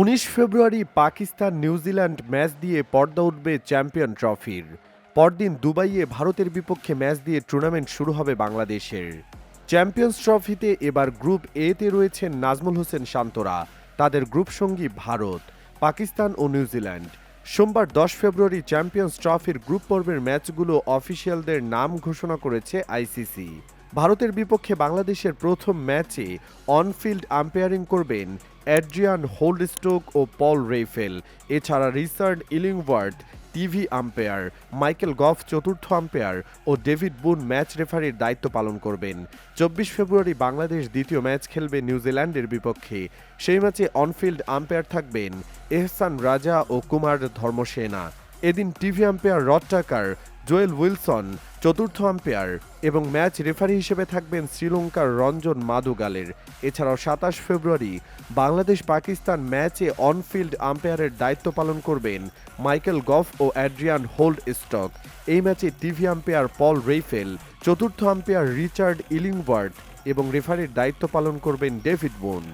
উনিশ ফেব্রুয়ারি Pakistan New Zealand match দিয়ে পর্দা উঠবে চ্যাম্পিয়ন ট্রফির। পরদিন দুবাইয়ে ভারতের বিপক্ষে ম্যাচ দিয়ে টুর্নামেন্ট শুরু হবে বাংলাদেশের। চ্যাম্পিয়ন্স ট্রফিতে এবার গ্রুপ এতে রয়েছেন নাজমুল হোসেন শান্তরা, তাদের গ্রুপ সঙ্গী ভারত, পাকিস্তান ও নিউজিল্যান্ড সোমবার দশ ফেব্রুয়ারি চ্যাম্পিয়ন্স ট্রফির গ্রুপ পর্বের ম্যাচগুলো অফিসিয়ালদের নাম ঘোষণা করেছে আইসিসি। ভারতের বিপক্ষে বাংলাদেশের প্রথম ম্যাচে অনফিল্ড আম্পায়ারিং করবেন অ্যাড্রিয়ান হোল্ডস্টোক ও পল রেইফেল। এছাড়া Richard Illingworth, TV umpire, Michael Gough চতুর্থ আম্পায়ার ও ডেভিড বুন ম্যাচ রেফারির দায়িত্ব পালন করবেন। চব্বিশ ফেব্রুয়ারি বাংলাদেশ দ্বিতীয় ম্যাচ খেলবে নিউজিল্যান্ডের বিপক্ষে। সেই ম্যাচে অনফিল্ড আম্পায়ার থাকবেন এহসান রাজা ও কুমার ধর্মসেনা। এদিন TV umpire Rod Tucker Joel Wilson চতুর্থ আম্পায়ার এবং ম্যাচ রেফারি হিসেবে থাকবেন শ্রীলঙ্কার রঞ্জন মাদুগালের। এছাড়াও সাতাশ ফেব্রুয়ারি বাংলাদেশ পাকিস্তান ম্যাচে অনফিল্ড আম্পায়ারের দায়িত্ব পালন করবেন মাইকেল গফ ও অ্যাড্রিয়ান হোল্ড স্টক এই ম্যাচে টিভি আম্পায়ার পল রেইফেল, চতুর্থ আম্পায়ার রিচার্ড ইলিংওয়ার্ড এবং রেফারির দায়িত্ব পালন করবেন ডেভিড বোন।